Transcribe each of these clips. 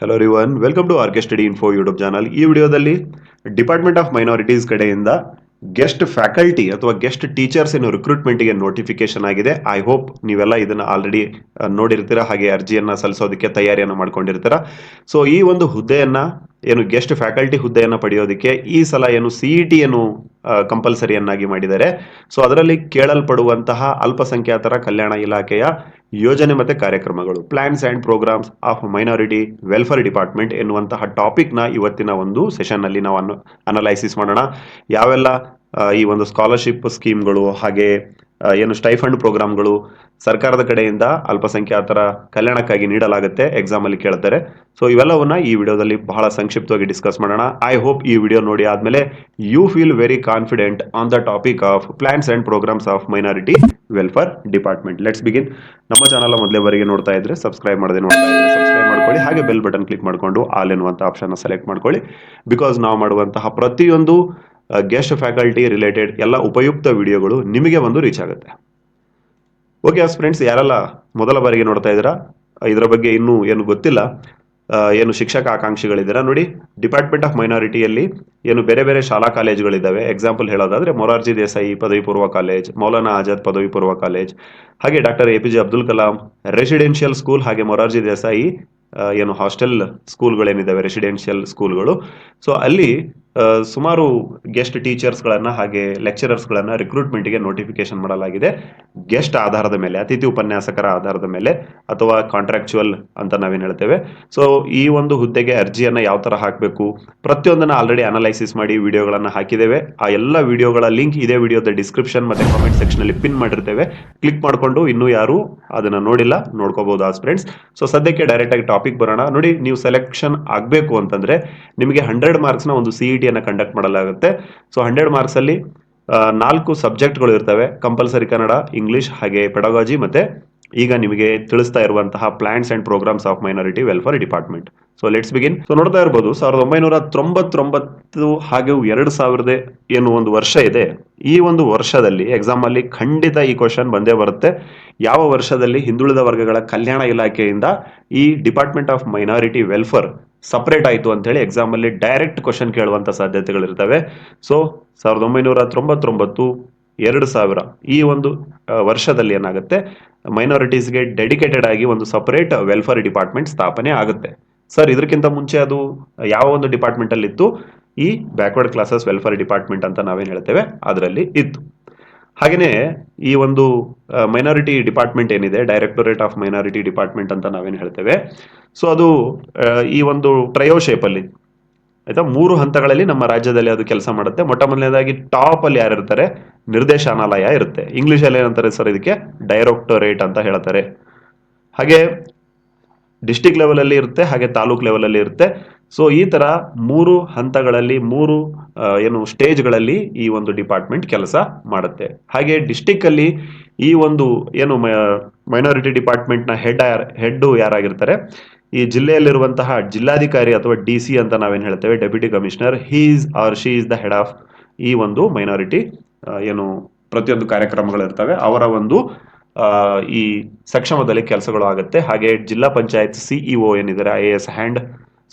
Hello ರಿವನ್ welcome to RK study info YouTube channel ಈ ವಿಡಿಯೋದಲ್ಲಿ department of minorities ಕಡೆಯಿಂದ guest faculty ಅಥವಾ guest teachers ಏನು ರಿಕ್ರೂಟ್ಮೆಂಟ್ಗೆ ನೋಟಿಫಿಕೇಶನ್ ಆಗಿದೆ. ಐ ಹೋಪ್ ನೀವೆಲ್ಲ ಇದನ್ನು ಆಲ್ರೆಡಿ ನೋಡಿರ್ತೀರಾ, ಹಾಗೆ ಅರ್ಜಿಯನ್ನು ಸಲ್ಲಿಸೋದಕ್ಕೆ ತಯಾರಿಯನ್ನು ಮಾಡ್ಕೊಂಡಿರ್ತೀರ. ಸೊ ಈ ಒಂದು ಹುದ್ದೆಯನ್ನು, ಏನು ಗೆಸ್ಟ್ ಫ್ಯಾಕಲ್ಟಿ ಹುದ್ದೆಯನ್ನು ಪಡೆಯೋದಕ್ಕೆ ಈ ಸಲ ಏನು ಸಿ ಇ ಟಿಯನ್ನು ಕಂಪಲ್ಸರಿಯನ್ನಾಗಿ ಮಾಡಿದ್ದಾರೆ. ಸೊ ಅದರಲ್ಲಿ ಕೇಳಲ್ಪಡುವಂತಹ ಅಲ್ಪಸಂಖ್ಯಾತರ ಕಲ್ಯಾಣ ಇಲಾಖೆಯ ಯೋಜನೆ ಮತ್ತೆ ಕಾರ್ಯಕ್ರಮಗಳು plans and programmes of minority welfare department ಎನ್ನುವಂತಹ ಟಾಪಿಕ್ನ ಇವತ್ತಿನ ಒಂದು ಸೆಷನ್ ನಾವು ನಾವು ಅನಲೈಸಿಸ್ ಮಾಡೋಣ. ಯಾವೆಲ್ಲ ಈ ಒಂದು ಸ್ಕಾಲರ್ಶಿಪ್ ಸ್ಕೀಮ್ಗಳು ಹಾಗೆ ಏನು ಸ್ಟೈಫಂಡ್ ಪ್ರೋಗ್ರಾಮ್ಗಳು ಸರ್ಕಾರದ ಕಡೆಯಿಂದ ಅಲ್ಪಸಂಖ್ಯಾತರ ಕಲ್ಯಾಣಕ್ಕಾಗಿ ನೀಡಲಾಗುತ್ತೆ ಎಕ್ಸಾಮ್ ಅಲ್ಲಿ ಕೇಳ್ತಾರೆ. ಸೊ ಇವೆಲ್ಲವನ್ನ ಈ ವಿಡಿಯೋದಲ್ಲಿ ಬಹಳ ಸಂಕ್ಷಿಪ್ತವಾಗಿ ಡಿಸ್ಕಸ್ ಮಾಡೋಣ. ಐ ಹೋಪ್ ಈ ವಿಡಿಯೋ ನೋಡಿ ಆದ್ಮೇಲೆ you feel very confident on the topic of plans and programmes of minority welfare department let's begin ನಮ್ಮ ಚಾನಲ್ ಮೊದಲೇ ಬರಿಗೆ ನೋಡ್ತಾ ಇದ್ರೆ ಸಬ್ಸ್ಕ್ರೈಬ್ ಮಾಡದೆ ನೋಡ್ತಾ ಇದ್ರೆ ಸಬ್ಸ್ಕ್ರೈಬ್ ಮಾಡ್ಕೊಳ್ಳಿ. ಹಾಗೆ ಬೆಲ್ ಬಟನ್ ಕ್ಲಿಕ್ ಮಾಡಿಕೊಂಡು ಆಲ್ ಎನ್ನುವಂತ ಆಪ್ಷನ್ ಸೆಲೆಕ್ಟ್ ಮಾಡ್ಕೊಳ್ಳಿ. ಬಿಕಾಸ್ ನಾವು ಮಾಡುವಂತಹ ಪ್ರತಿಯೊಂದು ಗೆಸ್ಟ್ ಫ್ಯಾಕಲ್ಟಿ ರಿಲೇಟೆಡ್ ಎಲ್ಲ ಉಪಯುಕ್ತ ವಿಡಿಯೋಗಳು ನಿಮಗೆ ಬಂದು ರೀಚ್ ಆಗುತ್ತೆ. ಓಕೆ ಫ್ರೆಂಡ್ಸ್ ಯಾರೆಲ್ಲ ಮೊದಲ ಬಾರಿಗೆ ನೋಡ್ತಾ ಇದ್ದೀರಾ? ಇದರ ಬಗ್ಗೆ ಇನ್ನೂ ಏನು ಗೊತ್ತಿಲ್ಲ. ಏನು ಶಿಕ್ಷಕ ಆಕಾಂಕ್ಷಿಗಳಿದ್ದೀರಾ? ನೋಡಿ ಡಿಪಾರ್ಟ್ಮೆಂಟ್ ಆಫ್ ಮೈನಾರಿಟಿಯಲ್ಲಿ ಏನು ಬೇರೆ ಬೇರೆ ಶಾಲಾ ಕಾಲೇಜುಗಳಿದ್ದಾವೆ. ಎಕ್ಸಾಂಪಲ್ ಹೇಳೋದಾದರೆ ಮೊರಾರ್ಜಿ ದೇಸಾಯಿ ಪದವಿ ಪೂರ್ವ ಕಾಲೇಜ್, ಮೌಲಾನಾ ಆಜಾದ್ ಪದವಿ ಪೂರ್ವ ಕಾಲೇಜ್, ಹಾಗೆ doctor A P J Abdul Kalam residential school ಹಾಗೆ ಮೊರಾರ್ಜಿ ದೇಸಾಯಿ ಏನು ಹಾಸ್ಟೆಲ್ ಸ್ಕೂಲ್ಗಳೇನಿದ್ದಾವೆ ರೆಸಿಡೆನ್ಷಿಯಲ್ ಸ್ಕೂಲ್ಗಳು ಸೊ ಅಲ್ಲಿ ಸುಮಾರು ಗೆಸ್ಟ್ ಟೀಚರ್ಸ್ಗಳನ್ನು ಹಾಗೆ ಲೆಕ್ಚರರ್ಸ್ಗಳನ್ನು ರಿಕ್ರೂಟ್ಮೆಂಟ್ಗೆ ನೋಟಿಫಿಕೇಶನ್ ಮಾಡಲಾಗಿದೆ. ಗೆಸ್ಟ್ ಆಧಾರದ ಮೇಲೆ, ಅತಿಥಿ ಉಪನ್ಯಾಸಕರ ಆಧಾರದ ಮೇಲೆ ಅಥವಾ ಕಾಂಟ್ರಾಕ್ಚುವಲ್ ಅಂತ ನಾವೇನು ಹೇಳ್ತೇವೆ. ಸೊ ಈ ಒಂದು ಹುದ್ದೆಗೆ ಅರ್ಜಿಯನ್ನು ಯಾವ ತರ ಹಾಕಬೇಕು? ಪ್ರತಿಯೊಂದನ್ನ ಆಲ್ರೆಡಿ ಅನಲೈಸಿಸ್ ಮಾಡಿ ವಿಡಿಯೋಗಳನ್ನು ಹಾಕಿದ್ದೇವೆ. ಆ ಎಲ್ಲ ವಿಡಿಯೋಗಳ ಲಿಂಕ್ ಇದೇ ವಿಡಿಯೋದ ಡಿಸ್ಕ್ರಿಪ್ಷನ್ ಮತ್ತೆ ಕಾಮೆಂಟ್ ಸೆಕ್ಷನ್ ಅಲ್ಲಿ ಪಿನ್ ಮಾಡಿರ್ತೇವೆ. ಕ್ಲಿಕ್ ಮಾಡಿಕೊಂಡು ಇನ್ನೂ ಯಾರು ಅದನ್ನ ನೋಡಿಲ್ಲ ನೋಡ್ಕೋಬಹುದು ಆಸ್ ಫ್ರೆಂಡ್ಸ್ ಸೊ ಸದ್ಯಕ್ಕೆ ಡೈರೆಕ್ಟ್ ಆಗಿ ಟಾಪಿಕ್ ಬರೋಣ. ನೋಡಿ, ನೀವು ಸೆಲೆಕ್ಷನ್ ಆಗಬೇಕು ಅಂತಂದ್ರೆ ನಿಮಗೆ ಹಂಡ್ರೆಡ್ ಮಾರ್ಕ್ಸ್ನ ಒಂದು ಸಿ ಟಿಯನ್ನು ಕಂಡಕ್ಟ್ ಮಾಡಲಾಗುತ್ತೆ. ಸೊ ಹಂಡ್ರೆಡ್ ಮಾರ್ಕ್ಸ್ ಅಲ್ಲಿ ನಾಲ್ಕು ಸಬ್ಜೆಕ್ಟ್ಗಳು ಇರ್ತವೆ. ಕಂಪಲ್ಸರಿ ಕನ್ನಡ ಇಂಗ್ಲಿಷ್ ಹಾಗೆ ಪೆಡಗಾಜಿ ಮತ್ತೆ ಈಗ ನಿಮಗೆ ತಿಳಿಸ್ತಾ ಇರುವಂತಹ plans and programs of minority welfare department so let's begin so ನೋಡ್ತಾ ಇರ್ಬೋದು, ಸಾವಿರದ ಒಂಬೈನೂರ ತೊಂಬತ್ತೊಂಬತ್ತು ಹಾಗೆ ಎರಡು ಸಾವಿರದ ಏನು ಒಂದು ವರ್ಷ ಇದೆ. ಈ ಒಂದು ವರ್ಷದಲ್ಲಿ ಎಕ್ಸಾಮ್ ಅಲ್ಲಿ ಖಂಡಿತ ಈ ಕ್ವಶನ್ ಬಂದೇ ಬರುತ್ತೆ. ಯಾವ ವರ್ಷದಲ್ಲಿ ಹಿಂದುಳಿದ ವರ್ಗಗಳ ಕಲ್ಯಾಣ ಇಲಾಖೆಯಿಂದ ಈ department of minority welfare separate ಆಯಿತು ಅಂತ ಹೇಳಿ ಎಕ್ಸಾಮ್ ಅಲ್ಲಿ ಡೈರೆಕ್ಟ್ ಕ್ವಶನ್ ಕೇಳುವಂತ ಸಾಧ್ಯತೆಗಳಿರ್ತವೆ. ಸೊ ಸಾವಿರದ ಒಂಬೈನೂರ ತೊಂಬತ್ತೊಂಬತ್ತು, ಎರಡು ಸಾವಿರ ಈ ಒಂದು ವರ್ಷದಲ್ಲಿ ಏನಾಗುತ್ತೆ? ಮೈನಾರಿಟೀಸ್ಗೆ ಡೆಡಿಕೇಟೆಡ್ ಆಗಿ ಒಂದು ಸಪರೇಟ್ ವೆಲ್ಫೇರ್ ಡಿಪಾರ್ಟ್ಮೆಂಟ್ ಸ್ಥಾಪನೆ ಆಗುತ್ತೆ. ಸರ್ ಇದಕ್ಕಿಂತ ಮುಂಚೆ ಅದು ಯಾವ ಒಂದು ಡಿಪಾರ್ಟ್ಮೆಂಟ್ ಅಲ್ಲಿ ಇತ್ತು ಈ ಬ್ಯಾಕ್ವರ್ಡ್ ಕ್ಲಾಸಸ್ ವೆಲ್ಫೇರ್ ಡಿಪಾರ್ಟ್ಮೆಂಟ್ ಅಂತ ನಾವೇನು ಹೇಳ್ತೇವೆ? ಅದರಲ್ಲಿ ಇತ್ತು. ಹಾಗೆಯೇ ಈ ಒಂದು ಮೈನಾರಿಟಿ ಡಿಪಾರ್ಟ್ಮೆಂಟ್ ಏನಿದೆ ಡೈರೆಕ್ಟೊರೇಟ್ ಆಫ್ ಮೈನಾರಿಟಿ ಡಿಪಾರ್ಟ್ಮೆಂಟ್ ಅಂತ ನಾವೇನು ಹೇಳ್ತೇವೆ. ಸೊ ಅದು ಈ ಒಂದು ಟ್ರಯೋ ಶೇಪಲ್ಲಿ ಆಯಿತಾ? ಮೂರು ಹಂತಗಳಲ್ಲಿ ನಮ್ಮ ರಾಜ್ಯದಲ್ಲಿ ಅದು ಕೆಲಸ ಮಾಡುತ್ತೆ. ಮೊಟ್ಟ ಮೊದಲನೇದಾಗಿ ಟಾಪ್ ಅಲ್ಲಿ ಯಾರು ಇರ್ತಾರೆ ನಿರ್ದೇಶನಾಲಯ ಇರುತ್ತೆ. ಇಂಗ್ಲಿಷ್ ಅಲ್ಲಿ ಏನಂತಾರೆ ಸರ್ ಇದಕ್ಕೆ? ಡೈರೆಕ್ಟೊರೇಟ್ ಅಂತ ಹೇಳ್ತಾರೆ. ಹಾಗೆ ಡಿಸ್ಟಿಕ್ ಲೆವೆಲಲ್ಲಿ ಇರುತ್ತೆ, ಹಾಗೆ ತಾಲೂಕ್ ಲೆವೆಲಲ್ಲಿ ಇರುತ್ತೆ. ಸೊ ಈ ತರ ಮೂರು ಹಂತಗಳಲ್ಲಿ, ಮೂರು ಏನು ಸ್ಟೇಜ್ಗಳಲ್ಲಿ ಈ ಒಂದು ಡಿಪಾರ್ಟ್ಮೆಂಟ್ ಕೆಲಸ ಮಾಡುತ್ತೆ. ಹಾಗೆ ಡಿಸ್ಟಿಕ್ ಅಲ್ಲಿ ಈ ಒಂದು, ಏನು ಮೈನಾರಿಟಿ ಡಿಪಾರ್ಟ್ಮೆಂಟ್ನ ಹೆಡ್ ಹೆಡ್ ಯಾರಾಗಿರ್ತಾರೆ, ಈ ಜಿಲ್ಲೆಯಲ್ಲಿರುವಂತಹ ಜಿಲ್ಲಾಧಿಕಾರಿ ಅಥವಾ ಡಿ ಸಿ ಅಂತ ನಾವೇನು ಹೇಳ್ತೇವೆ, deputy commissioner he's or she is the head of ಈ ಒಂದು ಮೈನಾರಿಟಿ ಏನು ಪ್ರತಿಯೊಂದು ಕಾರ್ಯಕ್ರಮಗಳು ಇರ್ತವೆ ಅವರ ಒಂದು ಈ ಸಕ್ಷಮದಲ್ಲಿ ಕೆಲಸಗಳು ಆಗುತ್ತೆ. ಹಾಗೆ ಜಿಲ್ಲಾ ಪಂಚಾಯತ್ ಸಿಇಒ ಏನಿದ್ದಾರೆ, I A S hand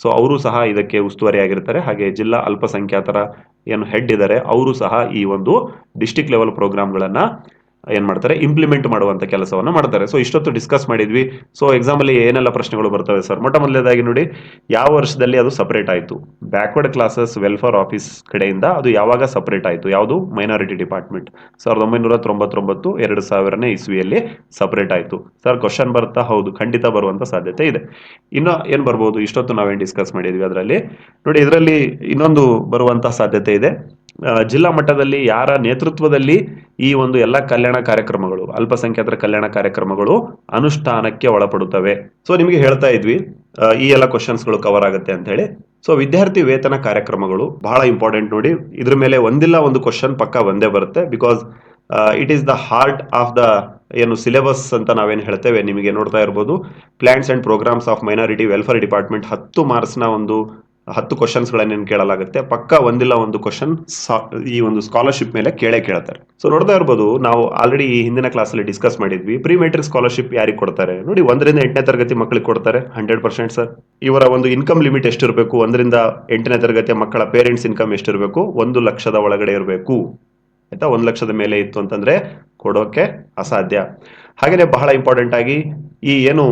so ಅವರು ಸಹ ಇದಕ್ಕೆ ಉಸ್ತುವಾರಿ ಆಗಿರ್ತಾರೆ ಹಾಗೆ ಜಿಲ್ಲಾ ಅಲ್ಪಸಂಖ್ಯಾತರ ಏನು ಹೆಡ್ ಇದ್ದಾರೆ, ಅವರು ಸಹ ಈ ಒಂದು ಡಿಸ್ಟಿಕ್ ಲೆವೆಲ್ ಪ್ರೋಗ್ರಾಮ್ಗಳನ್ನ ಏನ್ ಮಾಡ್ತಾರೆ? ಇಂಪ್ಲಿಮೆಂಟ್ ಮಾಡುವಂಥ ಕೆಲಸವನ್ನು ಮಾಡ್ತಾರೆ. ಸೊ ಇಷ್ಟೊತ್ತು ಡಿಸ್ಕಸ್ ಮಾಡಿದ್ವಿ. ಸೊ ಎಕ್ಸಾಮ್ ಅಲ್ಲಿ ಏನೆಲ್ಲ ಪ್ರಶ್ನೆಗಳು ಬರ್ತವೆ ಸರ್ ಮೊಟ್ಟ ಮೊದಲನೇದಾಗಿ ನೋಡಿ, ಯಾವ ವರ್ಷದಲ್ಲಿ ಅದು ಸಪ್ರೇಟ್ ಆಯಿತು? ಬ್ಯಾಕ್ವರ್ಡ್ ಕ್ಲಾಸಸ್ ವೆಲ್ಫೇರ್ ಆಫೀಸ್ ಕಡೆಯಿಂದ ಅದು ಯಾವಾಗ ಸಪ್ರೇಟ್ ಆಯಿತು? ಯಾವುದು? ಮೈನಾರಿಟಿ ಡಿಪಾರ್ಟ್ಮೆಂಟ್ ಸಾವಿರದ ಒಂಬೈನೂರ ತೊಂಬತ್ತೊಂಬತ್ತು, ಎರಡು ಸಾವಿರನೇ ಇಸ್ವಿಯಲ್ಲಿ ಸಪ್ರೇಟ್ ಆಯಿತು. ಸರ್ ಕ್ವಶನ್ ಬರ್ತಾ ಹೌದು. ಖಂಡಿತ ಬರುವಂತ ಸಾಧ್ಯತೆ ಇದೆ. ಇನ್ನು ಏನು ಬರ್ಬೋದು? ಇಷ್ಟೊತ್ತು ನಾವೇನು ಡಿಸ್ಕಸ್ ಮಾಡಿದ್ವಿ ಅದರಲ್ಲಿ. ನೋಡಿ, ಇದರಲ್ಲಿ ಇನ್ನೊಂದು ಬರುವಂತ ಸಾಧ್ಯತೆ ಇದೆ. ಜಿಲ್ಲಾ ಮಟ್ಟದಲ್ಲಿ ಯಾರ ನೇತೃತ್ವದಲ್ಲಿ ಈ ಒಂದು ಎಲ್ಲ ಕಲ್ಯಾಣ ಕಾರ್ಯಕ್ರಮಗಳು, ಅಲ್ಪಸಂಖ್ಯಾತರ ಕಲ್ಯಾಣ ಕಾರ್ಯಕ್ರಮಗಳು ಅನುಷ್ಠಾನಕ್ಕೆ ಒಳಪಡುತ್ತವೆ. ಸೊ ನಿಮಗೆ ಹೇಳ್ತಾ ಇದ್ವಿ ಈ ಎಲ್ಲ ಕ್ವಶನ್ಸ್ಗಳು ಕವರ್ ಆಗುತ್ತೆ ಅಂತ ಹೇಳಿ. ಸೊ ವಿದ್ಯಾರ್ಥಿ ವೇತನ ಕಾರ್ಯಕ್ರಮಗಳು ಬಹಳ ಇಂಪಾರ್ಟೆಂಟ್ ನೋಡಿ. ಇದ್ರ ಮೇಲೆ ಒಂದಿಲ್ಲ ಒಂದು ಕ್ವಶನ್ ಪಕ್ಕ ಒಂದೇ ಬರುತ್ತೆ because it is the heart of the ಏನು ಸಿಲೆಬಸ್ ಅಂತ ನಾವೇನು ಹೇಳ್ತೇವೆ, ನಿಮಗೆ ನೋಡ್ತಾ ಇರ್ಬೋದು. Plans and programs of minority welfare department ಹತ್ತು ಮಾರ್ಕ್ಸ್ನ ಒಂದು ಹತ್ತು ಕ್ವಶನ್ಸ್ಗಳನ್ನೇನು ಕೇಳಲಾಗುತ್ತೆ? ಪಕ್ಕ ಒಂದಿಲ್ಲ ಒಂದು ಕ್ವಶನ್ ಈ ಒಂದು ಸ್ಕಾಲರ್ಶಿಪ್ ಮೇಲೆ ಕೇಳೇ ಕೇಳ್ತಾರೆ. ಸೊ ನೋಡ್ತಾ ಇರ್ಬೋದು, ನಾವು ಆಲ್ರೆಡಿ ಈ ಹಿಂದಿನ ಕ್ಲಾಸಲ್ಲಿ ಡಿಸ್ಕಸ್ ಮಾಡಿದ್ವಿ. ಪ್ರೀ ಮೆಟ್ರಿಕ್ ಸ್ಕಾಲರ್ಶಿಪ್ ಯಾರಿಗೆ ಕೊಡ್ತಾರೆ? ನೋಡಿ, ಒಂದರಿಂದ ಎಂಟನೇ ತರಗತಿ ಮಕ್ಕಳಿಗೆ ಕೊಡ್ತಾರೆ. ಹಂಡ್ರೆಡ್ ಪರ್ಸೆಂಟ್ ಸರ್ ಇವರ ಒಂದು ಇನ್ಕಮ್ ಲಿಮಿಟ್ ಎಷ್ಟಿರಬೇಕು? ಒಂದರಿಂದ ಎಂಟನೇ ತರಗತಿಯ ಮಕ್ಕಳ ಪೇರೆಂಟ್ಸ್ ಇನ್ಕಮ್ ಎಷ್ಟಿರಬೇಕು? ಒಂದು ಲಕ್ಷದ ಒಳಗಡೆ ಇರಬೇಕು. ಆಯ್ತಾ? ಒಂದು ಲಕ್ಷದ ಮೇಲೆ ಇತ್ತು ಅಂತಂದ್ರೆ ಕೊಡೋಕೆ ಅಸಾಧ್ಯ. ಹಾಗೆಯೇ ಬಹಳ ಇಂಪಾರ್ಟೆಂಟ್ ಆಗಿ ಈ ಏನು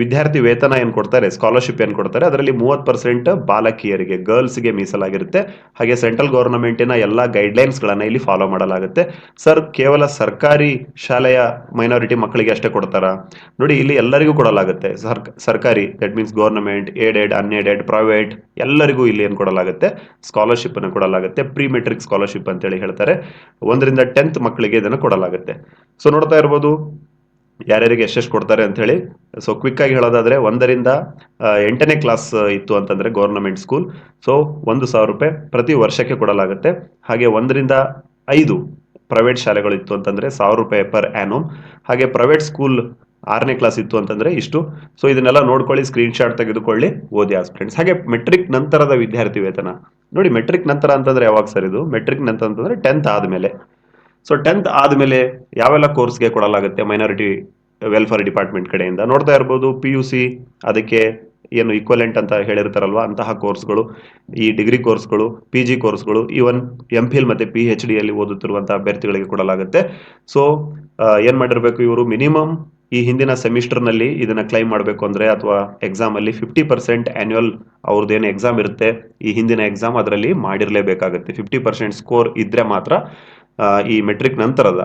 ವಿದ್ಯಾರ್ಥಿ ವೇತನ ಏನು ಕೊಡ್ತಾರೆ ಸ್ಕಾಲರ್ಶಿಪ್ ಏನು ಕೊಡ್ತಾರೆ, ಅದರಲ್ಲಿ ಮೂವತ್ತು ಪರ್ಸೆಂಟ್ ಬಾಲಕಿಯರಿಗೆ ಗರ್ಲ್ಸ್ಗೆ ಮೀಸಲಾಗಿರುತ್ತೆ. ಹಾಗೆ ಸೆಂಟ್ರಲ್ ಗೌರ್ನಮೆಂಟಿನ ಎಲ್ಲ ಗೈಡ್ಲೈನ್ಸ್ಗಳನ್ನು ಇಲ್ಲಿ ಫಾಲೋ ಮಾಡಲಾಗುತ್ತೆ. ಸರ್ ಕೇವಲ ಸರ್ಕಾರಿ ಶಾಲೆಯ ಮೈನಾರಿಟಿ ಮಕ್ಕಳಿಗೆ ಅಷ್ಟೇ ಕೊಡ್ತಾರಾ? ನೋಡಿ, ಇಲ್ಲಿ ಎಲ್ಲರಿಗೂ ಕೊಡಲಾಗುತ್ತೆ. ಸರ್ಕ, ಸರ್ಕಾರಿ that means government aided unaided private ಎಲ್ಲರಿಗೂ ಇಲ್ಲಿ ಏನು ಕೊಡಲಾಗುತ್ತೆ? ಸ್ಕಾಲರ್ಶಿಪ್ ಅನ್ನು ಕೊಡಲಾಗುತ್ತೆ. ಪ್ರೀ ಮೆಟ್ರಿಕ್ ಸ್ಕಾಲರ್ಶಿಪ್ ಅಂತೇಳಿ ಹೇಳ್ತಾರೆ. ಒಂದರಿಂದ ಟೆಂತ್ ಮಕ್ಕಳಿಗೆ ಇದನ್ನು ಕೊಡಲಾಗುತ್ತೆ. ಸೊ ನೋಡ್ತಾ ಇರ್ಬೋದು ಯಾರ್ಯಾರಿಗೆ ಎಷ್ಟೆಷ್ಟು ಕೊಡ್ತಾರೆ ಅಂತ ಹೇಳಿ. ಸೊ ಕ್ವಿಕ್ ಆಗಿ ಹೇಳೋದಾದ್ರೆ ಒಂದರಿಂದ ಆ, ಎಂಟನೇ ಕ್ಲಾಸ್ ಇತ್ತು ಅಂತಂದ್ರೆ ಗೌರ್ನಮೆಂಟ್ ಸ್ಕೂಲ್ ಸೊ ಒಂದು ಸಾವಿರ ರೂಪಾಯಿ ಪ್ರತಿ ವರ್ಷಕ್ಕೆ ಕೊಡಲಾಗುತ್ತೆ. ಹಾಗೆ ಒಂದರಿಂದ ಐದು ಪ್ರೈವೇಟ್ ಶಾಲೆಗಳು ಇತ್ತು ಅಂತಂದ್ರೆ ಸಾವಿರ ರೂಪಾಯಿ ಪರ್ ಆ್ಯನೋಮ್ ಹಾಗೆ ಪ್ರೈವೇಟ್ ಸ್ಕೂಲ್ ಆರನೇ ಕ್ಲಾಸ್ ಇತ್ತು ಅಂತಂದ್ರೆ ಇಷ್ಟು. ಸೊ ಇದನ್ನೆಲ್ಲ ನೋಡ್ಕೊಳ್ಳಿ ಸ್ಕ್ರೀನ್ ಶಾಟ್ ತೆಗೆದುಕೊಳ್ಳಿ ಓದಿ ಫ್ರೆಂಡ್ಸ್ ಹಾಗೆ ಮೆಟ್ರಿಕ್ ನಂತರದ ವಿದ್ಯಾರ್ಥಿ ವೇತನ. ನೋಡಿ ಮೆಟ್ರಿಕ್ ನಂತರ ಅಂತಂದ್ರೆ ಯಾವಾಗ ಸರ್ ಇದು? ಮೆಟ್ರಿಕ್ ನಂತರ ಅಂತಂದ್ರೆ ಟೆಂತ್ ಆದಮೇಲೆ. ಸೊ ಟೆಂತ್ ಆದಮೇಲೆ ಯಾವೆಲ್ಲ ಕೋರ್ಸ್ಗೆ ಕೊಡಲಾಗುತ್ತೆ ಮೈನಾರಿಟಿ ವೆಲ್ಫೇರ್ ಡಿಪಾರ್ಟ್ಮೆಂಟ್ ಕಡೆಯಿಂದ? ನೋಡ್ತಾ ಇರ್ಬೋದು ಪಿ ಯು ಸಿ ಅದಕ್ಕೆ ಏನು ಈಕ್ವಲೆಂಟ್ ಅಂತ ಹೇಳಿರ್ತಾರಲ್ವಾ, ಅಂತಹ ಕೋರ್ಸ್ಗಳು ಈ ಡಿಗ್ರಿ ಕೋರ್ಸ್ಗಳು ಪಿ ಜಿ ಕೋರ್ಸ್ಗಳು ಈವನ್ ಎಂ ಫಿಲ್ ಮತ್ತೆ ಪಿ ಎಚ್ ಡಿಯಲ್ಲಿ ಓದುತ್ತಿರುವಂಥ ಅಭ್ಯರ್ಥಿಗಳಿಗೆ ಕೊಡಲಾಗುತ್ತೆ. ಸೊ ಏನು ಮಾಡಿರ್ಬೇಕು ಇವರು? ಮಿನಿಮಮ್ ಈ ಹಿಂದಿನ ಸೆಮಿಸ್ಟರ್ನಲ್ಲಿ ಇದನ್ನ ಕ್ಲೈಮ್ ಮಾಡಬೇಕು ಅಂದ್ರೆ ಅಥವಾ ಎಕ್ಸಾಮ್ ಅಲ್ಲಿ ಫಿಫ್ಟಿ ಪರ್ಸೆಂಟ್ ಆ್ಯನ್ಯುವಲ್ ಅವ್ರದ್ದೇನು ಎಕ್ಸಾಮ್ ಇರುತ್ತೆ, ಈ ಹಿಂದಿನ ಎಕ್ಸಾಮ್ ಅದರಲ್ಲಿ ಮಾಡಿರಲೇಬೇಕಾಗುತ್ತೆ. ಫಿಫ್ಟಿ ಪರ್ಸೆಂಟ್ ಸ್ಕೋರ್ ಇದ್ದರೆ ಮಾತ್ರ ಈ ಮೆಟ್ರಿಕ್ ನಂತರದ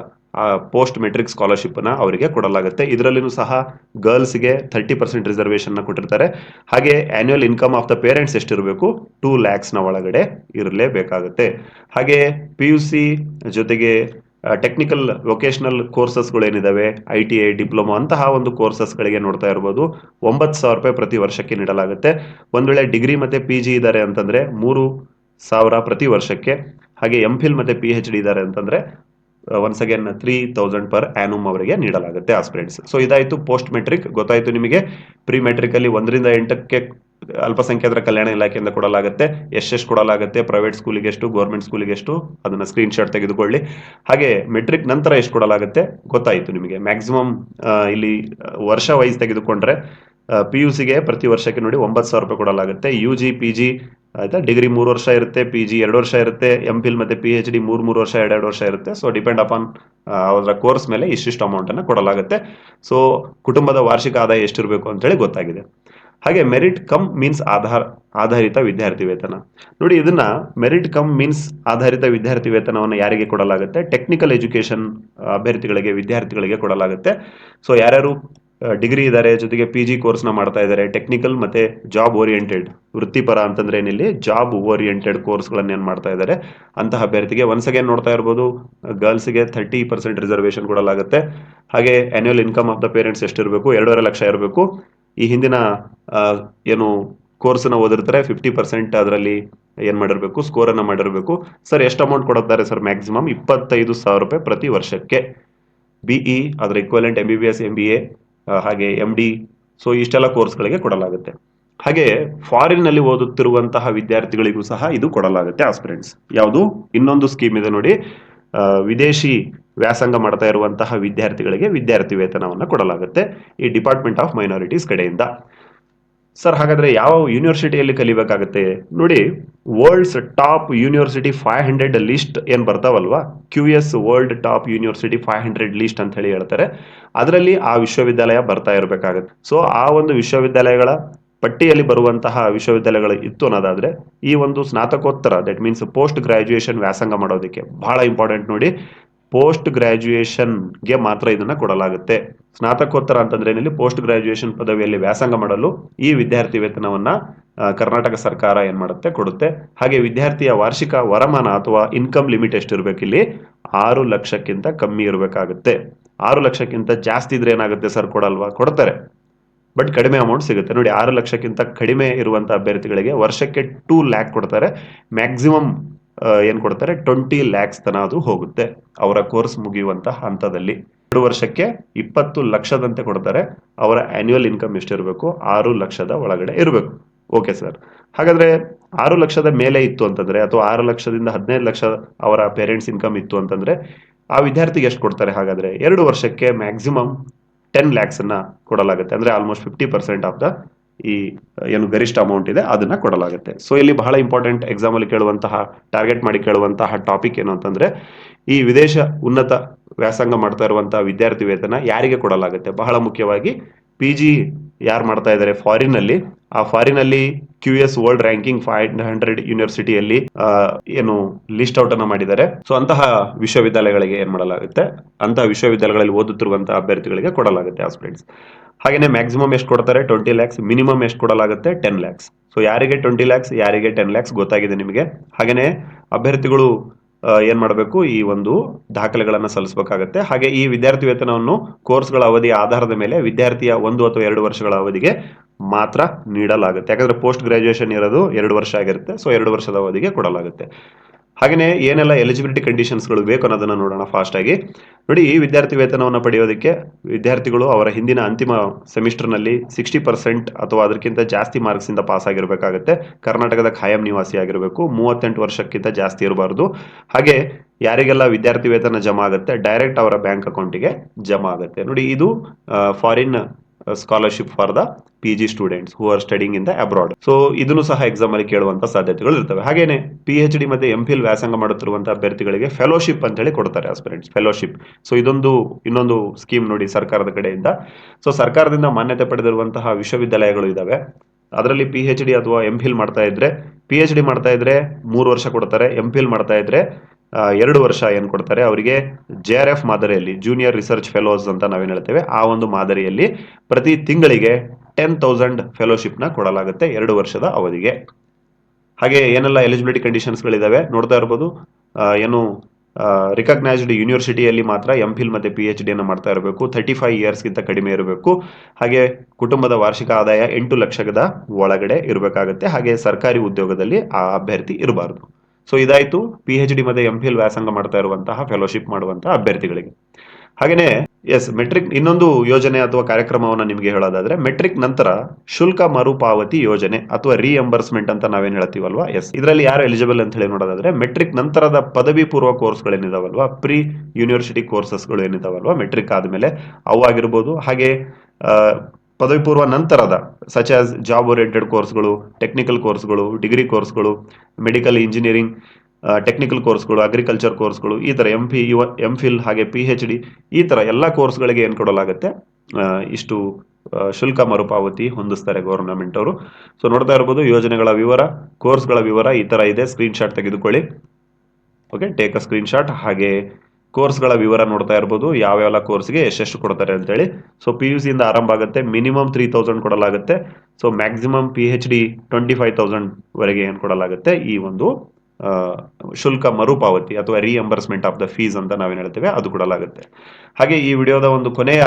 ಪೋಸ್ಟ್ ಮೆಟ್ರಿಕ್ ಸ್ಕಾಲರ್ಶಿಪ್ನ ಅವರಿಗೆ ಕೊಡಲಾಗುತ್ತೆ. ಇದರಲ್ಲಿನೂ ಸಹ ಗರ್ಲ್ಸ್ಗೆ ಥರ್ಟಿ ಪರ್ಸೆಂಟ್ ರಿಸರ್ವೇಷನ್ನ ಕೊಟ್ಟಿರ್ತಾರೆ. ಹಾಗೆ annual income of the parents ಎಷ್ಟಿರಬೇಕು? ಟೂ ಲ್ಯಾಕ್ಸ್ನ ಒಳಗಡೆ ಇರಲೇಬೇಕಾಗುತ್ತೆ. ಹಾಗೆ ಪಿ ಯು ಸಿ ಜೊತೆಗೆ ಟೆಕ್ನಿಕಲ್ ವೊಕೇಶನಲ್ ಕೋರ್ಸಸ್ಗಳು ಏನಿದಾವೆ ಐ ಟಿ ಐ ಡಿಪ್ಲೊಮಾ ಅಂತಹ ಒಂದು ಕೋರ್ಸಸ್ಗಳಿಗೆ ನೋಡ್ತಾ ಇರ್ಬೋದು. ಒಂಬತ್ತು ಸಾವಿರ ರೂಪಾಯಿ ಪ್ರತಿ ವರ್ಷಕ್ಕೆ ನೀಡಲಾಗುತ್ತೆ. ಒಂದು ವೇಳೆ ಡಿಗ್ರಿ ಮತ್ತೆ ಪಿ ಜಿ ಇದ್ದಾರೆ ಅಂತಂದ್ರೆ ಮೂರು ಸಾವಿರ ಪ್ರತಿ ವರ್ಷಕ್ಕೆ ಹಾಗೆ ಎಂ ಫಿಲ್ ಮತ್ತೆ ಪಿ ಎಚ್ ಡಿ ಇದ್ದಾರೆ ಅಂತಂದ್ರೆ once again three thousand per annum ಅವರಿಗೆ ನೀಡಲಾಗುತ್ತೆ ಆಸ್ಪಿರೆಂಟ್ಸ್ ಸೊ ಇದಾಯಿತು ಪೋಸ್ಟ್ ಮೆಟ್ರಿಕ್ ಗೊತ್ತಾಯ್ತು ನಿಮಗೆ ಪ್ರಿ ಮೆಟ್ರಿಕ್ ಅಲ್ಲಿ ಒಂದರಿಂದ ಎಂಟಕ್ಕೆ ಅಲ್ಪಸಂಖ್ಯಾತರ ಕಲ್ಯಾಣ ಇಲಾಖೆಯಿಂದ ಕೊಡಲಾಗುತ್ತೆ ಎಷ್ಟೆಷ್ಟು ಕೊಡಲಾಗುತ್ತೆ ಪ್ರೈವೇಟ್ ಸ್ಕೂಲಿಗೆ ಎಷ್ಟು ಗೌರ್ಮೆಂಟ್ ಸ್ಕೂಲಿಗೆ ಎಷ್ಟು, ಅದನ್ನ ಸ್ಕ್ರೀನ್ ಶಾಟ್ ತೆಗೆದುಕೊಳ್ಳಿ. ಹಾಗೆ ಮೆಟ್ರಿಕ್ ನಂತರ ಎಷ್ಟು ಕೊಡಲಾಗುತ್ತೆ, ಗೊತ್ತಾಯಿತು ನಿಮಗೆ. ಮ್ಯಾಕ್ಸಿಮಮ್ ಇಲ್ಲಿ ವರ್ಷ ವೈಸ್ ತೆಗೆದುಕೊಂಡ್ರೆ ಪಿ ಯು ಸಿಗೆ ಪ್ರತಿ ವರ್ಷಕ್ಕೆ ನೋಡಿ ಒಂಬತ್ತು ಸಾವಿರ ರೂಪಾಯಿ ಕೊಡಲಾಗುತ್ತೆ ಯು ಜಿ ಪಿ ಜಿ ಆಯ್ತಾ? ಡಿಗ್ರಿ ಮೂರು ವರ್ಷ ಇರುತ್ತೆ ಪಿ ಜಿ ಎರಡು ವರ್ಷ ಇರುತ್ತೆ ಎಂ ಫಿಲ್ ಮತ್ತೆ ಪಿ ಎಚ್ ಡಿ ಮೂರು ಮೂರು ವರ್ಷ, ಎರಡೆರಡು ವರ್ಷ ಇರುತ್ತೆ. ಸೊ ಡಿಪೆಂಡ್ ಅಪಾನ್ ಅವರ ಕೋರ್ಸ್ ಮೇಲೆ ಇಷ್ಟಿಷ್ಟು ಅಮೌಂಟ್ ಅನ್ನ ಕೊಡಲಾಗುತ್ತೆ. ಸೊ ಕುಟುಂಬದ ವಾರ್ಷಿಕ ಆದಾಯ ಎಷ್ಟಿರಬೇಕು ಅಂತೇಳಿ ಗೊತ್ತಾಗಿದೆ. ಹಾಗೆ ಮೆರಿಟ್ ಕಮ್ ಮೀನ್ಸ್ ಆಧಾರ್, ಆಧಾರಿತ ವಿದ್ಯಾರ್ಥಿ ವೇತನ. ನೋಡಿ, ಇದನ್ನ ಮೆರಿಟ್ ಕಮ್ ಮೀನ್ಸ್ ಆಧಾರಿತ ವಿದ್ಯಾರ್ಥಿ ವೇತನವನ್ನು ಯಾರಿಗೆ ಕೊಡಲಾಗುತ್ತೆ? ಟೆಕ್ನಿಕಲ್ ಎಜುಕೇಶನ್ ಅಭ್ಯರ್ಥಿಗಳಿಗೆ, ವಿದ್ಯಾರ್ಥಿಗಳಿಗೆ ಕೊಡಲಾಗುತ್ತೆ. ಸೊ ಯಾರ್ಯಾರು ಡಿಗ್ರಿ ಇದ್ದಾರೆ ಜೊತೆಗೆ ಪಿ ಜಿ ಕೋರ್ಸ್ನ ಮಾಡ್ತಾ ಇದ್ದಾರೆ ಟೆಕ್ನಿಕಲ್ ಮತ್ತೆ ಜಾಬ್ ಓರಿಯೆಂಟೆಡ್ ವೃತ್ತಿಪರ ಅಂತಂದ್ರೆ ಏನಿಲ್ಲಿ ಜಾಬ್ ಓರಿಯೆಂಟೆಡ್ ಕೋರ್ಸ್ಗಳನ್ನ ಏನ್ ಮಾಡ್ತಾ ಇದ್ದಾರೆ ಅಂತಹ ಅಭ್ಯರ್ಥಿಗೆ ಒನ್ಸ್ ಅಗೇನ್ ನೋಡ್ತಾ ಇರ್ಬೋದು, ಗರ್ಲ್ಸ್ಗೆ ಥರ್ಟಿ ಪರ್ಸೆಂಟ್ ರಿಸರ್ವೇಶನ್ ಕೊಡಲಾಗುತ್ತೆ. ಹಾಗೆ annual income of the parents ಎಷ್ಟಿರಬೇಕು, ಎರಡೂವರೆ ಲಕ್ಷ ಇರಬೇಕು. ಈ ಹಿಂದಿನ ಏನು ಕೋರ್ಸ್ನ ಓದಿರ್ತಾರೆ ಫಿಫ್ಟಿ ಪರ್ಸೆಂಟ್ ಅದರಲ್ಲಿ ಏನ್ ಮಾಡಿರ್ಬೇಕು ಸ್ಕೋರ್ ಅನ್ನ ಮಾಡಿರ್ಬೇಕು. ಸರ್, ಎಷ್ಟು ಅಮೌಂಟ್ ಕೊಡುತ್ತಾರೆ ಸರ್ ಮ್ಯಾಕ್ಸಿಮಮ್ ಇಪ್ಪತ್ತೈದು ಸಾವಿರ ರೂಪಾಯಿ ಪ್ರತಿ ವರ್ಷಕ್ಕೆ. ಬಿಇ ಅದರ equivalent M B B S M B A ಹಾಗೆ ಎಂ ಡಿ ಸೊ ಇಷ್ಟೆಲ್ಲ ಕೋರ್ಸ್ಗಳಿಗೆ ಕೊಡಲಾಗುತ್ತೆ. ಹಾಗೆ ಫಾರಿನ್ನಲ್ಲಿ ಓದುತ್ತಿರುವಂತಹ ವಿದ್ಯಾರ್ಥಿಗಳಿಗೂ ಸಹ ಇದು ಕೊಡಲಾಗುತ್ತೆ ಆಸ್ಪಿರೆಂಟ್ಸ್ ಯಾವುದು? ಇನ್ನೊಂದು ಸ್ಕೀಮ್ ಇದೆ ನೋಡಿ. ವಿದೇಶಿ ವ್ಯಾಸಂಗ ಮಾಡ್ತಾ ಇರುವಂತಹ ವಿದ್ಯಾರ್ಥಿಗಳಿಗೆ ವಿದ್ಯಾರ್ಥಿ ವೇತನವನ್ನು ಕೊಡಲಾಗುತ್ತೆ. ಈ ಡಿಪಾರ್ಟ್ಮೆಂಟ್ ಆಫ್ ಮೈನಾರಿಟೀಸ್ ಕಡೆಯಿಂದ. ಸರ್, ಹಾಗಾದ್ರೆ ಯಾವ ಯೂನಿವರ್ಸಿಟಿಯಲ್ಲಿ ಕಲಿಬೇಕಾಗುತ್ತೆ? ನೋಡಿ world's top university five hundred list ಏನ್ ಬರ್ತಾವಲ್ವಾ? Q S world top university five hundred list ಅಂತ ಹೇಳಿ ಹೇಳ್ತಾರೆ. ಅದರಲ್ಲಿ ಆ ವಿಶ್ವವಿದ್ಯಾಲಯ ಬರ್ತಾ ಇರಬೇಕಾಗುತ್ತೆ. ಸೊ ಆ ಒಂದು ವಿಶ್ವವಿದ್ಯಾಲಯಗಳ ಪಟ್ಟಿಯಲ್ಲಿ ಬರುವಂತಹ ವಿಶ್ವವಿದ್ಯಾಲಯಗಳು ಇತ್ತು ಅನ್ನೋದಾದ್ರೆ, ಈ ಒಂದು ಸ್ನಾತಕೋತ್ತರ ದಟ್ ಮೀನ್ಸ್ ಪೋಸ್ಟ್ ಗ್ರಾಜುಯೇಷನ್ ವ್ಯಾಸಂಗ ಮಾಡೋದಕ್ಕೆ ಬಹಳ ಇಂಪಾರ್ಟೆಂಟ್ ನೋಡಿ. ಪೋಸ್ಟ್ ಗ್ರ್ಯಾಜುಯೇಷನ್ಗೆ ಮಾತ್ರ ಇದನ್ನ ಕೊಡಲಾಗುತ್ತೆ. ಸ್ನಾತಕೋತ್ತರ ಅಂತಂದ್ರೆ ಏನಿಲ್ಲ? ಪೋಸ್ಟ್ ಗ್ರಾಜುಯೇಷನ್ ಪದವಿಯಲ್ಲಿ ವ್ಯಾಸಂಗ ಮಾಡಲು ಈ ವಿದ್ಯಾರ್ಥಿ ವೇತನವನ್ನ ಕರ್ನಾಟಕ ಸರ್ಕಾರ ಏನ್ ಮಾಡುತ್ತೆ? ಕೊಡುತ್ತೆ. ಹಾಗೆ ವಿದ್ಯಾರ್ಥಿಯ ವಾರ್ಷಿಕ ವರಮಾನ ಅಥವಾ ಇನ್ಕಮ್ ಲಿಮಿಟ್ ಎಷ್ಟಿರ್ಬೇಕು ಇಲ್ಲಿ? ಆರು ಲಕ್ಷಕ್ಕಿಂತ ಕಮ್ಮಿ ಇರಬೇಕಾಗುತ್ತೆ. ಆರು ಲಕ್ಷಕ್ಕಿಂತ ಜಾಸ್ತಿ ಇದ್ರೆ ಏನಾಗುತ್ತೆ ಸರ್ ಕೊಡಲ್ವಾ? ಕೊಡ್ತಾರೆ. ಬಟ್ ಕಡಿಮೆ ಅಮೌಂಟ್ ಸಿಗುತ್ತೆ. ನೋಡಿ, ಆರು ಲಕ್ಷಕ್ಕಿಂತ ಕಡಿಮೆ ಇರುವಂತಹ ಅಭ್ಯರ್ಥಿಗಳಿಗೆ ವರ್ಷಕ್ಕೆ ಟೂ ಲ್ಯಾಕ್ ಕೊಡ್ತಾರೆ. ಮ್ಯಾಕ್ಸಿಮಮ್ ಏನ್ ಕೊಡ್ತಾರೆ? ಟ್ವೆಂಟಿ ಲ್ಯಾಕ್ಸ್ ತನ ಅದು ಹೋಗುತ್ತೆ. ಅವರ ಕೋರ್ಸ್ ಮುಗಿಯುವಂತಹ ಹಂತದಲ್ಲಿ. ಎರಡು ವರ್ಷಕ್ಕೆ ಇಪ್ಪತ್ತು ಲಕ್ಷದಂತೆ ಕೊಡ್ತಾರೆ. ಅವರ ಆನ್ಯುವಲ್ ಇನ್ಕಮ್ ಎಷ್ಟಿರಬೇಕು? ಆರು ಲಕ್ಷದ ಒಳಗಡೆ ಇರಬೇಕು. ಓಕೆ ಸರ್ ಹಾಗಾದ್ರೆ ಆರು ಲಕ್ಷದ ಮೇಲೆ ಇತ್ತು ಅಂತಂದ್ರೆ, ಅಥವಾ ಆರು ಲಕ್ಷದಿಂದ ಹದಿನೈದು ಲಕ್ಷ ಅವರ ಪೇರೆಂಟ್ಸ್ ಇನ್ಕಮ್ ಇತ್ತು ಅಂತಂದ್ರೆ, ಆ ವಿದ್ಯಾರ್ಥಿಗೆ ಎಷ್ಟು ಕೊಡ್ತಾರೆ ಹಾಗಾದ್ರೆ? ಎರಡು ವರ್ಷಕ್ಕೆ ಮ್ಯಾಕ್ಸಿಮಮ್ ಟೆನ್ ಲ್ಯಾಕ್ಸ್ ಅನ್ನ ಕೊಡಲಾಗುತ್ತೆ. ಅಂದ್ರೆ almost fifty percent of the ಈ, ಏನು ಗರಿಷ್ಠ ಅಮೌಂಟ್ ಇದೆ, ಅದನ್ನ ಕೊಡಲಾಗುತ್ತೆ. ಸೊ ಇಲ್ಲಿ ಬಹಳ ಇಂಪಾರ್ಟೆಂಟ್ ಎಕ್ಸಾಮ್ ಅಲ್ಲಿ ಕೇಳುವಂತಹ ಟಾರ್ಗೆಟ್ ಮಾಡಿ ಕೇಳುವಂತಹ ಟಾಪಿಕ್ ಏನು ಅಂತಂದ್ರೆ, ಈ ವಿದೇಶ ಉನ್ನತ ವ್ಯಾಸಂಗ ಮಾಡ್ತಾ ಇರುವಂತಹ ವಿದ್ಯಾರ್ಥಿ ವೇತನ ಯಾರಿಗೆ ಕೊಡಲಾಗುತ್ತೆ? ಬಹಳ ಮುಖ್ಯವಾಗಿ ಪಿ ಜಿ ಯಾರು ಮಾಡ್ತಾ ಇದ್ದಾರೆ ಫಾರಿನ್ ಅಲ್ಲಿ ಆ ಫಾರಿನ್ ಅಲ್ಲಿ Q S world ranking five hundred ಯೂನಿವರ್ಸಿಟಿಯಲ್ಲಿ ಏನು ಲಿಸ್ಟ್ ಔಟ್ ಅನ್ನು ಮಾಡಿದ್ದಾರೆ. ಸೊ ಅಂತಹ ವಿಶ್ವವಿದ್ಯಾಲಯಗಳಿಗೆ ಏನ್ ಮಾಡಲಾಗುತ್ತೆ? ಅಂತಹ ವಿಶ್ವವಿದ್ಯಾಲಯಗಳಲ್ಲಿ ಓದುತ್ತಿರುವಂತಹ ಅಭ್ಯರ್ಥಿಗಳಿಗೆ ಕೊಡಲಾಗುತ್ತೆ ಆಸ್ಪಿಡೆಂಟ್ಸ್ ಹಾಗೇನೆ ಮ್ಯಾಕ್ಸಿಮಮ್ ಎಷ್ಟು ಕೊಡ್ತಾರೆ? ಟ್ವೆಂಟಿ ಲ್ಯಾಕ್ಸ್ ಮಿನಿಮಮ್ ಎಷ್ಟು ಕೊಡಲಾಗುತ್ತೆ? ಟೆನ್ ಲ್ಯಾಕ್ಸ್ ಸೊ ಯಾರಿಗೆ ಟ್ವೆಂಟಿ ಲ್ಯಾಕ್ಸ್ ಯಾರಿಗೆ ಟೆನ್ ಲ್ಯಾಕ್ಸ್ ಗೊತ್ತಾಗಿದೆ ನಿಮಗೆ? ಹಾಗೆಯೇ ಅಭ್ಯರ್ಥಿಗಳು ಏನ್ ಮಾಡಬೇಕು? ಈ ಒಂದು ದಾಖಲೆಗಳನ್ನ ಸಲ್ಲಿಸಬೇಕಾಗತ್ತೆ. ಹಾಗೆ ಈ ವಿದ್ಯಾರ್ಥಿ ವೇತನವನ್ನು ಕೋರ್ಸ್ಗಳ ಅವಧಿಯ ಆಧಾರದ ಮೇಲೆ ವಿದ್ಯಾರ್ಥಿಯ ಒಂದು ಅಥವಾ ಎರಡು ವರ್ಷಗಳ ಅವಧಿಗೆ ಮಾತ್ರ ನೀಡಲಾಗುತ್ತೆ. ಯಾಕಂದ್ರೆ ಪೋಸ್ಟ್ ಗ್ರಾಜುಯೇಷನ್ ಇರೋದು ಎರಡು ವರ್ಷ ಆಗಿರುತ್ತೆ. ಸೊ ಎರಡು ವರ್ಷದ ಅವಧಿಗೆ ಕೊಡಲಾಗುತ್ತೆ. ಹಾಗೆಯೇ ಏನೆಲ್ಲ ಎಲಿಜಿಬಿಲಿಟಿ ಕಂಡೀಷನ್ಸ್ಗಳು ಬೇಕು ಅನ್ನೋದನ್ನ ನೋಡೋಣ ಫಾಸ್ಟ್ ಆಗಿ. ನೋಡಿ, ಈ ವಿದ್ಯಾರ್ಥಿ ವೇತನವನ್ನು ಪಡೆಯೋದಕ್ಕೆ ವಿದ್ಯಾರ್ಥಿಗಳು ಅವರ ಹಿಂದಿನ ಅಂತಿಮ ಸೆಮಿಸ್ಟರ್ನಲ್ಲಿ ಸಿಕ್ಸ್ಟಿ ಪರ್ಸೆಂಟ್ ಅಥವಾ ಅದಕ್ಕಿಂತ ಜಾಸ್ತಿ ಮಾರ್ಕ್ಸ್ ಇಂದ ಪಾಸ್ ಆಗಿರಬೇಕಾಗುತ್ತೆ. ಕರ್ನಾಟಕದ ಖಾಯಂ ನಿವಾಸಿ ಆಗಿರಬೇಕು. ಮೂವತ್ತೆಂಟು ವರ್ಷಕ್ಕಿಂತ ಜಾಸ್ತಿ ಇರಬಾರ್ದು. ಹಾಗೆ ಯಾರಿಗೆಲ್ಲ ವಿದ್ಯಾರ್ಥಿ ವೇತನ ಜಮಾ ಆಗುತ್ತೆ ಡೈರೆಕ್ಟ್ ಅವರ ಬ್ಯಾಂಕ್ ಅಕೌಂಟಿಗೆ ಜಮಾ ಆಗುತ್ತೆ. ನೋಡಿ, ಇದು foreign scholarship for the P G students who are studying in the abroad so ಇದನ್ನು ಸಹ ಎಕ್ಸಾಮ್ ಅಲ್ಲಿ ಕೇಳುವಂತ ಸಾಧ್ಯತೆಗಳು ಇರ್ತವೆ. ಹಾಗೇನೆ ಪಿ ಎಚ್ ಡಿ ಮತ್ತೆ ಎಂ ಫಿಲ್ ವ್ಯಾಸಂಗ ಮಾಡುತ್ತಿರುವಂತ ಅಭ್ಯರ್ಥಿಗಳಿಗೆ ಫೆಲೋಶಿಪ್ ಅಂತ ಹೇಳಿ ಕೊಡ್ತಾರೆ ಆಸ್ಪಿರೆಂಟ್ಸ್ ಫೆಲೋಶಿಪ್ ಸೊ ಇದೊಂದು, ಇನ್ನೊಂದು ಸ್ಕೀಮ್ ನೋಡಿ ಸರ್ಕಾರದ ಕಡೆಯಿಂದ. ಸೊ ಸರ್ಕಾರದಿಂದ ಮಾನ್ಯತೆ ಪಡೆದಿರುವಂತಹ ವಿಶ್ವವಿದ್ಯಾಲಯಗಳು ಇದಾವೆ. ಅದರಲ್ಲಿ ಪಿ ಎಚ್ ಡಿ ಅಥವಾ ಎಂ ಫಿಲ್ ಮಾಡ್ತಾ ಇದ್ರೆ ಪಿ ಎಚ್ ಡಿ ಮಾಡ್ತಾ ಇದ್ರೆ ಮೂರು ವರ್ಷ ಕೊಡ್ತಾರೆ ಎಂ ಫಿಲ್ ಮಾಡ್ತಾ ಇದ್ರೆ ಎರಡು ವರ್ಷ ಏನ್ ಕೊಡ್ತಾರೆ? ಅವರಿಗೆ ಜೆ ಆರ್ ಎಫ್ ಮಾದರಿಯಲ್ಲಿ ಜೂನಿಯರ್ ರಿಸರ್ಚ್ ಫೆಲೋಸ್ ಅಂತ ನಾವೇನು ಹೇಳ್ತೇವೆ, ಆ ಒಂದು ಮಾದರಿಯಲ್ಲಿ ಪ್ರತಿ ತಿಂಗಳಿಗೆ ಟೆನ್ ತೌಸಂಡ್ ಫೆಲೋಶಿಪ್ನ ಕೊಡಲಾಗುತ್ತೆ ಎರಡು ವರ್ಷದ ಅವಧಿಗೆ. ಹಾಗೆ ಏನೆಲ್ಲ ಎಲಿಜಿಬಿಲಿಟಿ ಕಂಡೀಷನ್ಸ್ಗಳಿದ್ದಾವೆ ನೋಡ್ತಾ ಇರ್ಬೋದು. ಏನು ರಿಕಗ್ನೈಸ್ಡ್ ಯೂನಿವರ್ಸಿಟಿಯಲ್ಲಿ ಮಾತ್ರ ಎಂ ಫಿಲ್ ಮತ್ತೆ ಪಿ ಎಚ್ ಡಿಯನ್ನು ಮಾಡ್ತಾ ಇರಬೇಕು. ತರ್ಟಿ ಫೈವ್ ಇಯರ್ಸ್ಗಿಂತ ಕಡಿಮೆ ಇರಬೇಕು. ಹಾಗೆ ಕುಟುಂಬದ ವಾರ್ಷಿಕ ಆದಾಯ ಎಂಟು ಲಕ್ಷದ ಒಳಗಡೆ ಇರಬೇಕಾಗುತ್ತೆ. ಹಾಗೆ ಸರ್ಕಾರಿ ಉದ್ಯೋಗದಲ್ಲಿ ಆ ಅಭ್ಯರ್ಥಿ ಇರಬಾರ್ದು. ಸೊ ಇದಾಯ್ತು. ಪಿ ಎಚ್ ಡಿ ಮತ್ತೆ ಎಂ ಫಿಲ್ ವ್ಯಾಸಂಗ ಮಾಡ್ತಾ ಇರುವಂತಹ ಫೆಲೋಶಿಪ್ ಮಾಡುವಂತಹ ಅಭ್ಯರ್ಥಿಗಳಿಗೆ. ಹಾಗೇನೆ ಎಸ್ ಮೆಟ್ರಿಕ್ ಇನ್ನೊಂದು ಯೋಜನೆ ಅಥವಾ ಕಾರ್ಯಕ್ರಮವನ್ನು ನಿಮಗೆ ಹೇಳೋದಾದ್ರೆ ಮೆಟ್ರಿಕ್ ನಂತರ ಶುಲ್ಕ ಮರುಪಾವತಿ ಯೋಜನೆ ಅಥವಾ ರಿಎಂಬರ್ಸ್ಮೆಂಟ್ ಅಂತ ನಾವೇನು ಹೇಳ್ತೀವಲ್ವಾ? ಎಸ್ ಇದರಲ್ಲಿ ಯಾರು ಎಲಿಜಿಬಲ್ ಅಂತ ಹೇಳಿ ನೋಡೋದಾದ್ರೆ ಮೆಟ್ರಿಕ್ ನಂತರದ ಪದವಿ ಪೂರ್ವ ಕೋರ್ಸ್ಗಳೇನಿದಾವಲ್ವಾ ಪ್ರಿ ಯೂನಿವರ್ಸಿಟಿ ಕೋರ್ಸಸ್ಗಳು ಏನಿದಾವಲ್ವಾ ಮೆಟ್ರಿಕ್ ಆದ್ಮೇಲೆ ಅವು ಆಗಿರ್ಬೋದು. ಹಾಗೆ ಪದವಿ ಪೂರ್ವ ನಂತರದ ಸಚ್ ಆಸ್ ಜಾಬ್ ಓರಿಯೆಂಟೆಡ್ ಕೋರ್ಸ್ಗಳು ಟೆಕ್ನಿಕಲ್ ಕೋರ್ಸ್ಗಳು ಡಿಗ್ರಿ ಕೋರ್ಸ್ಗಳು ಮೆಡಿಕಲ್ ಇಂಜಿನಿಯರಿಂಗ್ ಟೆಕ್ನಿಕಲ್ ಕೋರ್ಸ್ಗಳು ಅಗ್ರಿಕಲ್ಚರ್ ಕೋರ್ಸ್ಗಳು ಈ ಥರ ಎಂ ಪಿ ಎಂ ಫಿಲ್ ಹಾಗೆ ಪಿ ಹೆಚ್ ಡಿ ಈ ಥರ ಎಲ್ಲ ಕೋರ್ಸ್ಗಳಿಗೆ ಏನು ಕೊಡಲಾಗುತ್ತೆ? ಇಷ್ಟು ಶುಲ್ಕ ಮರುಪಾವತಿ ಹೊಂದಿಸ್ತಾರೆ ಗೌರ್ನಮೆಂಟ್ ಅವರು. ಸೊ ನೋಡ್ತಾ ಇರ್ಬೋದು, ಯೋಜನೆಗಳ ವಿವರ ಕೋರ್ಸ್ಗಳ ವಿವರ ಈ ಥರ ಇದೆ. ಸ್ಕ್ರೀನ್ಶಾಟ್ ತೆಗೆದುಕೊಳ್ಳಿ. ಓಕೆ ಟೇಕ್ ಅ ಸ್ಕ್ರೀನ್ಶಾಟ್ ಹಾಗೆ ಕೋರ್ಸ್ಗಳ ವಿವರ ನೋಡ್ತಾ ಇರ್ಬೋದು ಯಾವ್ಯಾವ ಕೋರ್ಸ್ಗೆ ಎಷ್ಟೆಷ್ಟು ಕೊಡ್ತಾರೆ ಅಂತೇಳಿ. ಸೊ ಪಿ ಯು ಸಿಯಿಂದ ಆರಂಭ ಆಗುತ್ತೆ, minimum three thousand ಕೊಡಲಾಗುತ್ತೆ. So maximum P H D twenty five thousand ವರೆಗೆ ಏನು ಕೊಡಲಾಗುತ್ತೆ? ಈ ಒಂದು ಶುಲ್ಕ ಮರುಪಾವತಿ ಅಥವಾ ರಿಎಂಬರ್ಸ್ಮೆಂಟ್ ಆಫ್ ದ ಫೀಸ್ ಅಂತ ನಾವೇನು ಹೇಳ್ತೇವೆ, ಅದು ಕೊಡಲಾಗುತ್ತೆ. ಹಾಗೆ ಈ ವಿಡಿಯೋದ ಒಂದು ಕೊನೆಯ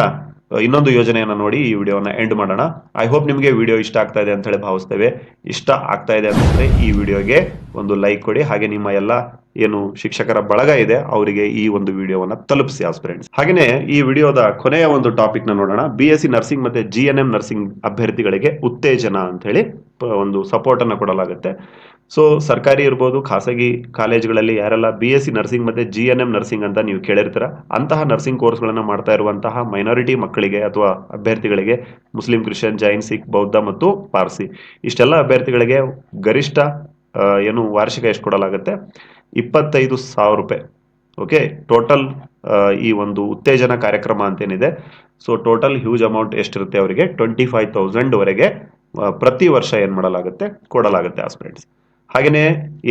ಇನ್ನೊಂದು ಯೋಜನೆಯನ್ನು ನೋಡಿ ಈ ವಿಡಿಯೋನ ಎಂಡ್ ಮಾಡೋಣ. ಐ ಹೋಪ್ ನಿಮಗೆ ವಿಡಿಯೋ ಇಷ್ಟ ಆಗ್ತಾ ಇದೆ ಅಂತ ಹೇಳಿ ಭಾವಿಸ್ತೇವೆ. ಇಷ್ಟ ಆಗ್ತಾ ಇದೆ ಅಂತಂದ್ರೆ ಈ ವಿಡಿಯೋಗೆ ಒಂದು ಲೈಕ್ ಕೊಡಿ. ಹಾಗೆ ನಿಮ್ಮ ಎಲ್ಲ ಏನು ಶಿಕ್ಷಕರ ಬಳಗ ಇದೆ, ಅವರಿಗೆ ಈ ಒಂದು ವಿಡಿಯೋವನ್ನ ತಲುಪಿಸಿ ಆಸ್ಪಿರೆಂಟ್ಸ್ ಹಾಗೆಯೇ ಈ ವಿಡಿಯೋದ ಕೊನೆಯ ಒಂದು ಟಾಪಿಕ್ ನೋಡೋಣ. ಬಿ ಎಸ್ ಸಿ ನರ್ಸಿಂಗ್ ಮತ್ತೆ ಜಿ ಎನ್ ಎಂ ನರ್ಸಿಂಗ್ ಅಭ್ಯರ್ಥಿಗಳಿಗೆ ಉತ್ತೇಜನ ಅಂತ ಹೇಳಿ ಒಂದು ಸಪೋರ್ಟ್ ಅನ್ನ ಕೊಡಲಾಗುತ್ತೆ. ಸೊ ಸರ್ಕಾರಿ ಇರ್ಬೋದು, ಖಾಸಗಿ ಕಾಲೇಜ್ಗಳಲ್ಲಿ ಯಾರೆಲ್ಲ ಬಿ ಎಸ್ ಸಿ ನರ್ಸಿಂಗ್ ಮತ್ತೆ ಜಿ ಎನ್ ಎಂ ನರ್ಸಿಂಗ್ ಅಂತ ನೀವು ಕೇಳಿರ್ತೀರ, ಅಂತಹ ನರ್ಸಿಂಗ್ ಕೋರ್ಸ್ಗಳನ್ನು ಮಾಡ್ತಾ ಇರುವಂತಹ ಮೈನಾರಿಟಿ ಮಕ್ಕಳಿಗೆ ಅಥವಾ ಅಭ್ಯರ್ಥಿಗಳಿಗೆ ಮುಸ್ಲಿಂ ಕ್ರಿಶ್ಚಿಯನ್ ಜೈನ್ ಸಿಖ್ ಬೌದ್ಧ ಮತ್ತು ಪಾರ್ಸಿ ಇಷ್ಟೆಲ್ಲ ಅಭ್ಯರ್ಥಿಗಳಿಗೆ ಗರಿಷ್ಠ ಏನು ವಾರ್ಷಿಕ ಎಷ್ಟು ಕೊಡಲಾಗುತ್ತೆ? ಇಪ್ಪತ್ತೈದು ಸಾವಿರ ರೂಪಾಯಿ. ಓಕೆ ಟೋಟಲ್ ಈ ಒಂದು ಉತ್ತೇಜನ ಕಾರ್ಯಕ್ರಮ ಅಂತೇನಿದೆ. ಸೊ ಟೋಟಲ್ ಹ್ಯೂಜ್ ಅಮೌಂಟ್ ಎಷ್ಟಿರುತ್ತೆ ಅವರಿಗೆ? ಟ್ವೆಂಟಿ ಫೈವ್ ತೌಸಂಡ್ ವರೆಗೆ ಪ್ರತಿ ವರ್ಷ ಏನು ಮಾಡಲಾಗುತ್ತೆ? ಕೊಡಲಾಗುತ್ತೆ ಆಸ್ಪಿರೆಂಟ್ಸ್ ಹಾಗೆಯೇ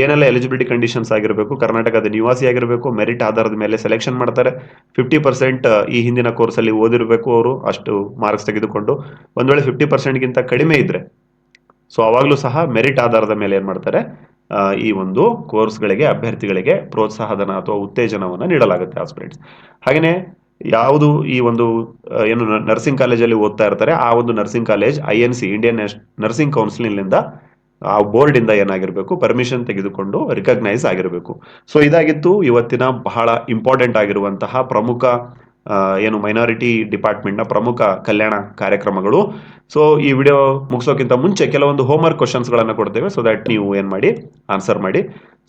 ಏನೆಲ್ಲ ಎಲಿಜಿಬಿಲಿಟಿ ಕಂಡೀಷನ್ಸ್ ಆಗಿರಬೇಕು? ಕರ್ನಾಟಕದ ನಿವಾಸಿ ಆಗಿರಬೇಕು ಮೆರಿಟ್ ಆಧಾರದ ಮೇಲೆ ಸೆಲೆಕ್ಷನ್ ಮಾಡ್ತಾರೆ. ಫಿಫ್ಟಿ ಪರ್ಸೆಂಟ್ ಈ ಹಿಂದಿನ ಕೋರ್ಸಲ್ಲಿ ಓದಿರಬೇಕು ಅವರು. ಅಷ್ಟು ಮಾರ್ಕ್ಸ್ ತೆಗೆದುಕೊಂಡು. ಒಂದು ವೇಳೆ ಫಿಫ್ಟಿ ಪರ್ಸೆಂಟ್ಗಿಂತ ಕಡಿಮೆ ಇದ್ರೆ ಸೊ ಅವಾಗಲೂ ಸಹ ಮೆರಿಟ್ ಆಧಾರದ ಮೇಲೆ ಏನು ಮಾಡ್ತಾರೆ? ಈ ಒಂದು ಕೋರ್ಸ್ಗಳಿಗೆ ಅಭ್ಯರ್ಥಿಗಳಿಗೆ ಪ್ರೋತ್ಸಾಹಧನ ಅಥವಾ ಉತ್ತೇಜನವನ್ನು ನೀಡಲಾಗುತ್ತೆ ಆಸ್ಪಿರೆಂಟ್ಸ್ ಹಾಗೆಯೇ ಯಾವುದು ಈ ಒಂದು ಏನು ನರ್ಸಿಂಗ್ ಕಾಲೇಜಲ್ಲಿ ಓದ್ತಾ ಇರ್ತಾರೆ, ಆ ಒಂದು nursing college I N C Indian nursing ಕೌನ್ಸಿಲಿಂದ ಆ ಬೋರ್ಡಿಂದ ಏನಾಗಿರಬೇಕು ಪರ್ಮಿಷನ್ ತೆಗೆದುಕೊಂಡು ರಿಕಗ್ನೈಸ್ ಆಗಿರಬೇಕು. ಸೊ ಇದಾಗಿತ್ತು. ಇವತ್ತಿನ ಬಹಳ ಇಂಪಾರ್ಟೆಂಟ್ ಆಗಿರುವಂತಹ ಪ್ರಮುಖ ಏನು ಮೈನಾರಿಟಿ ಡಿಪಾರ್ಟ್ಮೆಂಟ್ನ ಪ್ರಮುಖ ಕಲ್ಯಾಣ ಕಾರ್ಯಕ್ರಮಗಳು. ಸೊ ಈ ವಿಡಿಯೋ ಮುಗಿಸೋಕ್ಕಿಂತ ಮುಂಚೆ ಕೆಲವೊಂದು ಹೋಮ್ವರ್ಕ್ ಕ್ವಶನ್ಸ್ಗಳನ್ನು ಕೊಡ್ತೇವೆ. ಸೊ ದಟ್ ನೀವು ಏನು ಮಾಡಿ ಆನ್ಸರ್ ಮಾಡಿ.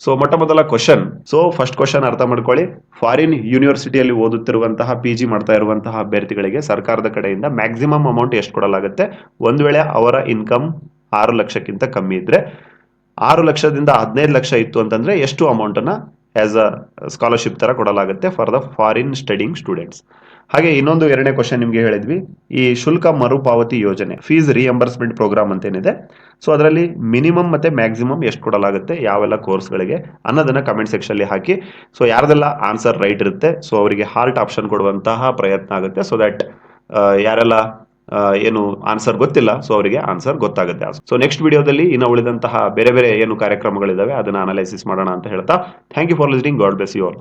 ಸೊ ಮೊಟ್ಟ ಮೊದಲ ಕ್ವಶನ್ ಸೊ ಫಸ್ಟ್ ಕ್ವಶನ್ ಅರ್ಥ ಮಾಡ್ಕೊಳ್ಳಿ. ಫಾರಿನ್ ಯೂನಿವರ್ಸಿಟಿಯಲ್ಲಿ ಓದುತ್ತಿರುವಂತಹ ಪಿ ಜಿ ಮಾಡ್ತಾ ಇರುವಂತಹ ಅಭ್ಯರ್ಥಿಗಳಿಗೆ ಸರ್ಕಾರದ ಕಡೆಯಿಂದ ಮ್ಯಾಕ್ಸಿಮಮ್ ಅಮೌಂಟ್ ಎಷ್ಟು ಕೊಡಲಾಗುತ್ತೆ? ಒಂದು ವೇಳೆ ಅವರ ಇನ್ಕಮ್ ಆರು ಲಕ್ಷಕ್ಕಿಂತ ಕಮ್ಮಿ ಇದ್ದರೆ ಆರು ಲಕ್ಷದಿಂದ ಹದಿನೈದು ಲಕ್ಷ ಇತ್ತು ಅಂತಂದ್ರೆ, ಎಷ್ಟು ಅಮೌಂಟ್ ಆಸ್ ಅ ಸ್ಕಾಲರ್ಶಿಪ್ ಥರ ಕೊಡಲಾಗುತ್ತೆ for the foreign studying students ಹಾಗೆ ಇನ್ನೊಂದು ಎರಡನೇ ಕ್ವಶನ್ ನಿಮಗೆ ಹೇಳಿದ್ವಿ. ಈ ಶುಲ್ಕ ಮರುಪಾವತಿ ಯೋಜನೆ ಫೀಸ್ ರಿಯಂಬರ್ಸ್ಮೆಂಟ್ ಪ್ರೋಗ್ರಾಮ್ ಅಂತ ಏನಿದೆ ಸೊ ಅದರಲ್ಲಿ ಮಿನಿಮಮ್ ಮತ್ತು ಮ್ಯಾಕ್ಸಿಮಮ್ ಎಷ್ಟು ಕೊಡಲಾಗುತ್ತೆ, ಯಾವೆಲ್ಲ ಕೋರ್ಸ್ಗಳಿಗೆ ಅನ್ನೋದನ್ನು ಕಮೆಂಟ್ ಸೆಕ್ಷನಲ್ಲಿ ಹಾಕಿ. ಸೊ ಯಾರ್ದೆಲ್ಲ ಆನ್ಸರ್ ರೈಟ್ ಇರುತ್ತೆ ಸೊ ಅವರಿಗೆ ಹಾರ್ಟ್ ಆಪ್ಷನ್ ಕೊಡುವಂತಹ ಪ್ರಯತ್ನ ಆಗುತ್ತೆ. ಸೊ ದಟ್ ಯಾರೆಲ್ಲ ಏನು ಆನ್ಸರ್ ಗೊತ್ತಿಲ್ಲ ಸೊ ಅವರಿಗೆ ಆನ್ಸರ್ ಗೊತ್ತಾಗುತ್ತೆ. ಸೊ ನೆಕ್ಸ್ಟ್ ವಿಡಿಯೋದಲ್ಲಿ ಇನ್ನು ಉಳಿದಂತಹ ಬೇರೆ ಬೇರೆ ಏನು ಕಾರ್ಯಕ್ರಮಗಳಿದಾವೆ ಅದನ್ನ ಅನಲೈಸಿಸ್ ಮಾಡೋಣ ಅಂತ ಹೇಳ್ತಾ thank you for listening God bless you all